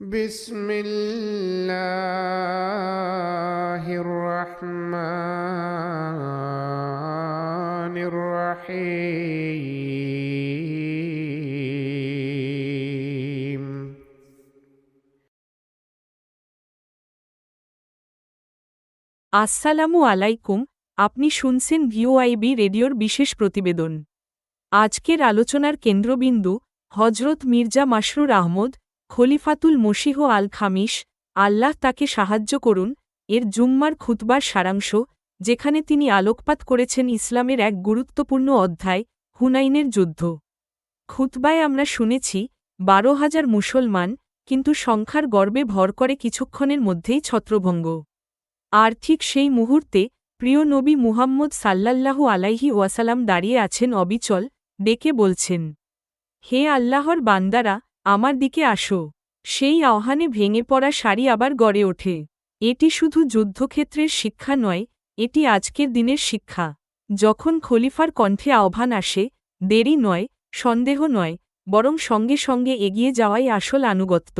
بسم الله الرحمن الرحيم আসসালামু আলাইকুম আপনি শুনছেন ভিওআইবি রেডিওর বিশেষ প্রতিবেদন আজকের আলোচনার কেন্দ্রবিন্দু হজরত মির্জা মাসরুর আহমদ খলিফাতুল মসিহ আল খামিস আল্লাহ তাকে সাহায্য করুন, এর জুম্মার খুতবার সারাংশ, যেখানে তিনি আলোকপাত করেছেন ইসলামের এক গুরুত্বপূর্ণ অধ্যায়, হুনাইনের যুদ্ধ। খুতবায় আমরা শুনেছি, বারো হাজার মুসলমান, কিন্তু সংখ্যার গর্বে ভর করে কিছুক্ষণের মধ্যেই ছত্রভঙ্গ। আর ঠিক সেই মুহূর্তে, প্রিয় নবী মুহাম্মদ সাল্লাল্লাহু আলাইহি ওয়াসালাম দাঁড়িয়ে আছেন অবিচল, ডেকে বলছেন, হে আল্লাহর বান্দারা আমার দিকে আসো। সেই আহ্বানে ভেঙে পড়া সারি আবার গড়ে ওঠে। এটি শুধু যুদ্ধক্ষেত্রের শিক্ষা নয়, এটি আজকের দিনের শিক্ষা। যখন খলিফার কণ্ঠে আহ্বান আসে, দেরি নয়, সন্দেহ নয়, বরং সঙ্গে সঙ্গে এগিয়ে যাওয়াই আসল আনুগত্য।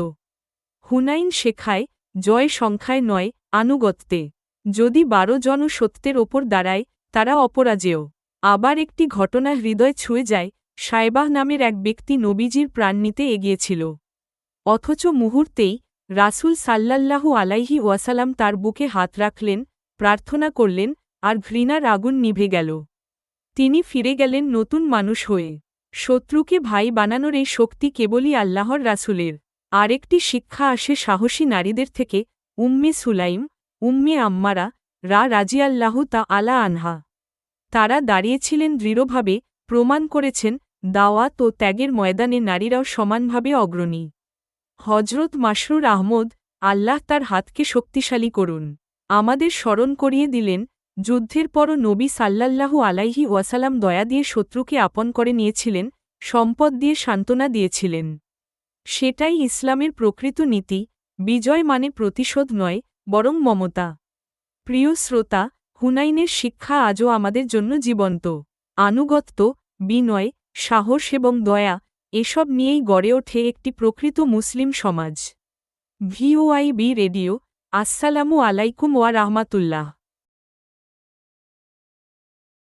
হুনাইন শেখায়, জয় সংখ্যায় নয়, আনুগত্যে। যদি বারো জন সত্যের ওপর দাঁড়ায়, তারা অপরাজেয়। আবার একটি ঘটনা হৃদয় ছুঁয়ে যায় সায়বাহ নামের এক ব্যক্তি নবীজির প্রাণ নিতে এগিয়েছিল। অথচ মুহূর্তেই রাসূল সাল্লাল্লাহু আলাইহি ওয়াসালাম তার বুকে হাত রাখলেন, প্রার্থনা করলেন, আর ঘৃণার আগুন নিভে গেল। তিনি ফিরে গেলেন নতুন মানুষ হয়ে। শত্রুকে ভাই বানানোর এই শক্তি কেবলই আল্লাহর রাসূলের। আরেকটি শিক্ষা আসে সাহসী নারীদের থেকে, উম্মে সুলাইম, উম্মে আম্মারা, রা রাজিয়াল্লাহু তা আলা আনহা। তারা দাঁড়িয়েছিলেন দৃঢ়ভাবে, প্রমাণ করেছেন দাওয়াত ও ত্যাগের ময়দানে নারীরাও সমানভাবে অগ্রণী। হজরত মাসরুর আহমদ, আল্লাহ তার হাতকে শক্তিশালী করুন। আমাদের স্মরণ করিয়ে দিলেন, যুদ্ধের পরও নবী সাল্লাল্লাহু আলাইহি ওয়াসালাম দয়া দিয়ে শত্রুকে আপন করে নিয়েছিলেন, সম্পদ দিয়ে সান্ত্বনা দিয়েছিলেন। সেটাই ইসলামের প্রকৃত নীতি, বিজয় মানে প্রতিশোধ নয়, বরং মমতা। প্রিয় শ্রোতা, হুনাইনের শিক্ষা আজও আমাদের জন্য জীবন্ত। আনুগত্য, বিনয় সাহস এবং দয়া, এসব নিয়েই গড়ে ওঠে একটি প্রকৃত মুসলিম সমাজ। ভিওআইবি রেডিও, আসসালামু আলাইকুম ওয়া রাহমাতুল্লাহ।